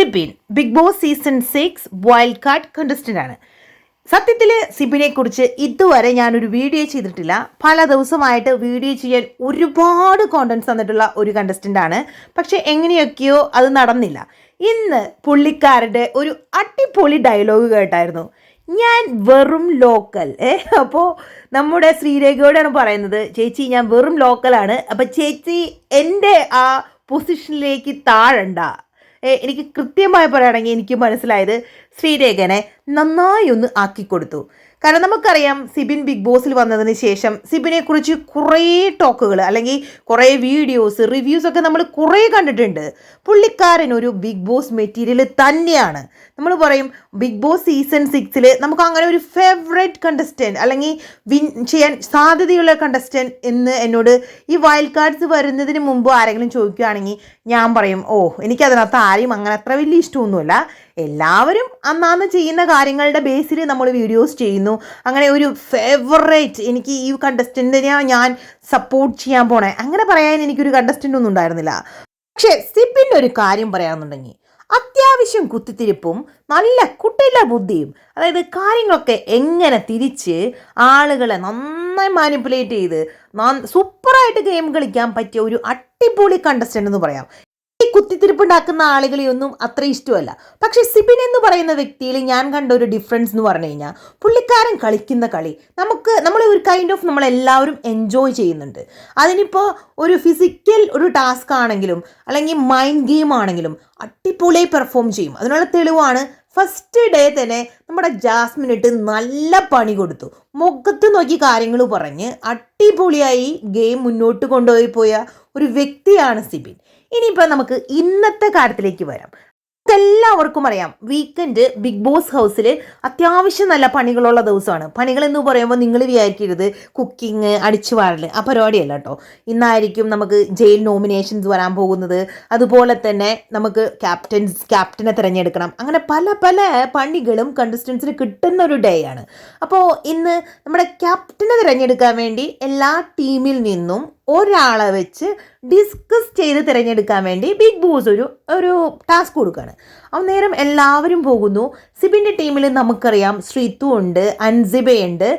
Sibin Big Boss season six wild card contestant ആണ്. സത്യത്തിൽ സിബിനെ കുറിച്ച് ഇതുവരെ ഞാനൊരു വീഡിയോ ചെയ്തിട്ടില്ല. പല ദിവസമായിട്ട് വീഡിയോ ചെയ്യാൻ ഒരുപാട് കോണ്ടൻസ് തന്നിട്ടുള്ള ഒരു കണ്ടസ്റ്റന്റ് ആണ്. പക്ഷെ എങ്ങനെയൊക്കെയോ അത് നടന്നില്ല. ഇന്ന് പുള്ളിക്കാരുടെ ഒരു അടിപൊളി ഡയലോഗ് കേട്ടായിരുന്നു. ഞാൻ വെറും ലോക്കൽ ഏ അപ്പോൾ നമ്മുടെ ശ്രീരേഖയോടാണ് പറയുന്നത് ചേച്ചി ഞാൻ വെറും ലോക്കലാണ് അപ്പം ചേച്ചി എന്റെ ആ പൊസിഷനിലേക്ക് താഴണ്ട. എനിക്ക് കൃത്യമായി പറയുകയാണെങ്കിൽ എനിക്ക് മനസ്സിലായത് ശ്രീരേഖനെ നന്നായി ഒന്ന് ആക്കി കൊടുത്തു. കാരണം നമുക്കറിയാം സിബിൻ ബിഗ് ബോസിൽ വന്നതിന് ശേഷം സിബിനെ കുറിച്ച് കുറേ ടോക്കുകൾ അല്ലെങ്കിൽ കുറേ വീഡിയോസ് റിവ്യൂസ് ഒക്കെ നമ്മൾ കുറേ കണ്ടിട്ടുണ്ട്. പുള്ളിക്കാരൻ ഒരു ബിഗ് ബോസ് മെറ്റീരിയൽ തന്നെയാണ്. നമ്മൾ പറയും ബിഗ് ബോസ് സീസൺ സിക്സിൽ നമുക്ക് അങ്ങനെ ഒരു ഫേവറേറ്റ് കണ്ടസ്റ്റന്റ് അല്ലെങ്കിൽ വിൻ ചെയ്യാൻ സാധ്യതയുള്ള കണ്ടസ്റ്റന്റ് എന്ന് എന്നോട് ഈ വൈൽഡ് കാർഡ്സ് വരുന്നതിന് മുമ്പ് ആരെങ്കിലും ചോദിക്കുകയാണെങ്കിൽ ഞാൻ പറയും ഓ എനിക്കതിനകത്ത് ആരെയും അങ്ങനെ അത്ര വലിയ ഇഷ്ടമൊന്നുമില്ല. എല്ലാവരും അന്നാന്ന് ചെയ്യുന്ന കാര്യങ്ങളുടെ ബേസിൽ നമ്മൾ വീഡിയോസ് ചെയ്യുന്നു. അങ്ങനെ ഒരു ഫേവറേറ്റ് എനിക്ക് ഈ കണ്ടസ്റ്റന്റിനെ ഞാൻ സപ്പോർട്ട് ചെയ്യാൻ പോണേ. അങ്ങനെ പറയാൻ എനിക്കൊരു കണ്ടസ്റ്റന്റ് ഒന്നും ഉണ്ടായിരുന്നില്ല. പക്ഷേ സിബിന്റെ ഒരു കാര്യം പറയാമെന്നുണ്ടെങ്കിൽ അത്യാവശ്യം കുത്തിത്തിരിപ്പും നല്ല കുട്ടില്ല ബുദ്ധിയും അതായത് കാര്യങ്ങളൊക്കെ എങ്ങനെ തിരിച്ച് ആളുകളെ നന്നായി മാനിപ്പുലേറ്റ് ചെയ്ത് സൂപ്പറായിട്ട് ഗെയിം കളിക്കാൻ പറ്റിയ ഒരു അടിപൊളി കണ്ടസ്റ്റന്റ് എന്ന് പറയാം. കുത്തിത്തിരിപ്പുണ്ടാക്കുന്ന ആളുകളെയൊന്നും അത്ര ഇഷ്ടമല്ല. പക്ഷെ സിബിൻ എന്ന് പറയുന്ന വ്യക്തിയിൽ ഞാൻ കണ്ട ഒരു ഡിഫറൻസ് എന്ന് പറഞ്ഞു കഴിഞ്ഞാൽ പുള്ളിക്കാരൻ കളിക്കുന്ന കളി നമുക്ക് നമ്മൾ ഒരു കൈൻഡ് ഓഫ് നമ്മളെല്ലാവരും എൻജോയ് ചെയ്യുന്നുണ്ട്. അതിനിപ്പോൾ ഒരു ഫിസിക്കൽ ഒരു ടാസ്ക് ആണെങ്കിലും അല്ലെങ്കിൽ മൈൻഡ് ഗെയിം ആണെങ്കിലും അടിപൊളിയായി പെർഫോം ചെയ്യും. അതിനുള്ള തെളിവാണ് ഫസ്റ്റ് ഡേ തന്നെ നമ്മുടെ ജാസ്മിൻ ഇട്ട് നല്ല പണി കൊടുത്തു. മുഖത്ത് നോക്കി കാര്യങ്ങൾ പറഞ്ഞ് അടിപൊളിയായി ഗെയിം മുന്നോട്ട് കൊണ്ടുപോയി പോയ ഒരു വ്യക്തിയാണ് സിബിൻ. ഇനിയിപ്പോൾ നമുക്ക് ഇന്നത്തെ കാര്യത്തിലേക്ക് വരാം. എല്ലാവർക്കും അറിയാം. വീക്കെൻഡ് ബിഗ് ബോസ് ഹൗസിൽ അത്യാവശ്യം നല്ല പണികളുള്ള ദിവസമാണ്. പണികൾ എന്ന് പറയുമ്പോൾ നിങ്ങൾ വിചാരിക്കരുത് കുക്കിംഗ് അടിച്ചു വാരൽ ആ പരിപാടിയല്ല കേട്ടോ ഇന്നായിരിക്കും നമുക്ക് ജയിൽ നോമിനേഷൻസ് വരാൻ പോകുന്നത്. അതുപോലെ തന്നെ നമുക്ക് ക്യാപ്റ്റൻസ് ക്യാപ്റ്റനെ തിരഞ്ഞെടുക്കണം. അങ്ങനെ പല പല പണികളും കണ്ടസ്റ്റൻസിന് കിട്ടുന്ന ഒരു ഡേ ആണ്. അപ്പോൾ ഇന്ന് നമ്മുടെ ക്യാപ്റ്റനെ തിരഞ്ഞെടുക്കാൻ വേണ്ടി എല്ലാ ടീമിൽ നിന്നും ഒരാളെ വെച്ച് ഡിസ്കസ് ചെയ്ത് തിരഞ്ഞെടുക്കാൻ വേണ്ടി ബിഗ് ബോസ് ഒരു ഒരു ടാസ്ക് കൊടുക്കുകയാണ് നേരം എല്ലാവരും പോകുന്നു. സിബിന്റെ ടീമിൽ നമുക്കറിയാം ശ്രീതു ഉണ്ട് അൻസിബയുണ്ട്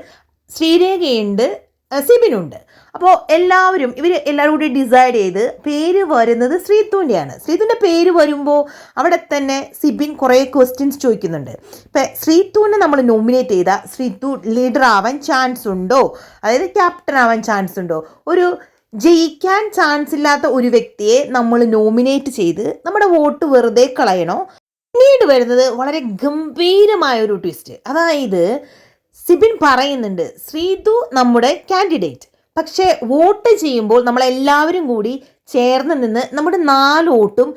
ശ്രീരേഖയുണ്ട് സിബിനുണ്ട്. അപ്പോൾ എല്ലാവരും ഇവർ എല്ലാവരും കൂടി ഡിസൈഡ് ചെയ്ത് പേര് വരുന്നത് ശ്രീത്തുവിന്റെയാണ് ശ്രീത്തുവിന്റെ പേര് വരുമ്പോൾ അവിടെ തന്നെ സിബിൻ കുറേ ക്വസ്റ്റ്യൻസ് ചോദിക്കുന്നുണ്ട്. ഇപ്പം ശ്രീത്തുവിനെ നമ്മൾ നോമിനേറ്റ് ചെയ്ത ശ്രീത്തു ലീഡർ ആവാൻ ചാൻസ് ഉണ്ടോ? അതായത് ക്യാപ്റ്റൻ ആവാൻ ചാൻസ് ഉണ്ടോ? ഒരു ജയിക്കാൻ ചാൻസ് ഇല്ലാത്ത ഒരു വ്യക്തിയെ നമ്മൾ നോമിനേറ്റ് ചെയ്ത് നമ്മുടെ വോട്ട് വെറുതെ കളയണോ? പിന്നീട് വരുന്നത് വളരെ ഗംഭീരമായ ഒരു ട്വിസ്റ്റ് അതായത് സിബിൻ പറയുന്നുണ്ട് ശ്രീതു നമ്മുടെ കാൻഡിഡേറ്റ് പക്ഷേ വോട്ട് ചെയ്യുമ്പോൾ നമ്മളെല്ലാവരും കൂടി ചേർന്ന് നിന്ന് നമ്മുടെ നാല് ഓട്ടും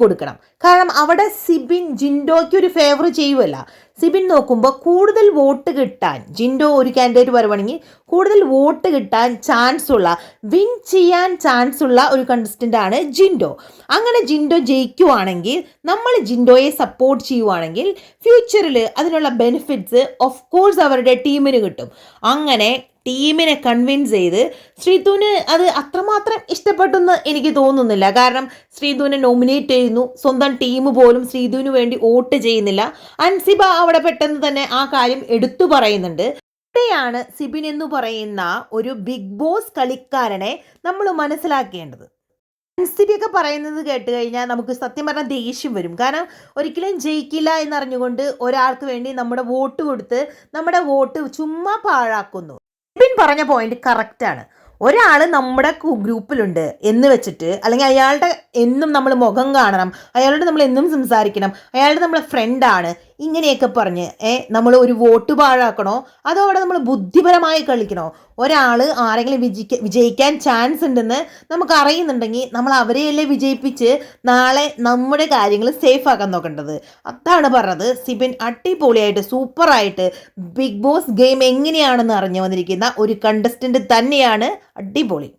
കൊടുക്കണം. കാരണം അവിടെ സിബിൻ ജിൻഡോയ്ക്ക് ഒരു ഫേവർ ചെയ്യുമല്ല സിബിൻ നോക്കുമ്പോൾ കൂടുതൽ വോട്ട് കിട്ടാൻ ജിൻഡോ ഒരു കാൻഡിഡേറ്റ് വരുവാണെങ്കിൽ കൂടുതൽ വോട്ട് കിട്ടാൻ ചാൻസ് ഉള്ള വിൻ ചെയ്യാൻ ചാൻസ് ഉള്ള ഒരു കണ്ടസ്റ്റന്റ് ആണ് ജിൻഡോ. അങ്ങനെ ജിൻഡോ ജയിക്കുവാണെങ്കിൽ നമ്മൾ ജിൻഡോയെ സപ്പോർട്ട് ചെയ്യുവാണെങ്കിൽ ഫ്യൂച്ചറിൽ അതിനുള്ള ബെനിഫിറ്റ്സ് ഓഫ് കോഴ്സ് അവരുടെ ടീമിന് കിട്ടും. അങ്ങനെ ടീമിനെ കൺവിൻസ് ചെയ്ത് ശ്രീധുവിന് അത് അത്രമാത്രം ഇഷ്ടപ്പെട്ടെന്ന് എനിക്ക് തോന്നുന്നില്ല. കാരണം ശ്രീധുവിനെ നോമിനേറ്റ് ചെയ്യുന്നു. സ്വന്തം ടീം പോലും ശ്രീധുവിന് വേണ്ടി വോട്ട് ചെയ്യുന്നില്ല. അൻസിബ അവിടെ പെട്ടെന്ന് തന്നെ ആ കാര്യം എടുത്തു പറയുന്നുണ്ട്. ഇവിടെയാണ് സിബിൻ എന്ന് പറയുന്ന ഒരു ബിഗ് ബോസ് കളിക്കാരനെ നമ്മൾ മനസ്സിലാക്കേണ്ടത്. അൻസിബിയൊക്കെ പറയുന്നത് കേട്ട് കഴിഞ്ഞാൽ നമുക്ക് സത്യം പറഞ്ഞാൽ ദേഷ്യം വരും. കാരണം ഒരിക്കലും ജയിക്കില്ല എന്നറിഞ്ഞുകൊണ്ട് ഒരാൾക്ക് വേണ്ടി നമ്മുടെ വോട്ട് കൊടുത്ത് നമ്മുടെ വോട്ട് ചുമ്മാ പാഴാക്കുന്നു. പറഞ്ഞ പോയിന്റ് കറക്റ്റാണ് ഒരാൾ നമ്മുടെ ഗ്രൂപ്പിലുണ്ട് എന്ന് വെച്ചിട്ട് അല്ലെങ്കിൽ അയാളുടെ എന്നും നമ്മൾ മുഖം കാണണം അയാളോട് നമ്മൾ എന്നും സംസാരിക്കണം അയാളുടെ നമ്മളെ ഫ്രണ്ടാണ് ഇങ്ങനെയൊക്കെ പറഞ്ഞ് നമ്മൾ ഒരു വോട്ട് പാഴാക്കണോ? അതോ അവിടെ നമ്മൾ ബുദ്ധിപരമായി കളിക്കണോ? ഒരാൾ ആരെങ്കിലും വിജയിക്ക വിജയിക്കാൻ ചാൻസ് ഉണ്ടെന്ന് നമുക്ക് അറിയുന്നുണ്ടെങ്കിൽ നമ്മൾ അവരെയല്ലേ വിജയിപ്പിച്ച് നാളെ നമ്മുടെ കാര്യങ്ങൾ സേഫ് ആക്കാൻ നോക്കേണ്ടത്. അതാണ് പറഞ്ഞത്. സിബിൻ അടിപൊളിയായിട്ട് സൂപ്പറായിട്ട് ബിഗ് ബോസ് ഗെയിം എങ്ങനെയാണെന്ന് അറിഞ്ഞു വന്നിരിക്കുന്ന ഒരു കണ്ടസ്റ്റന്റ് തന്നെയാണ് അടിപൊളി.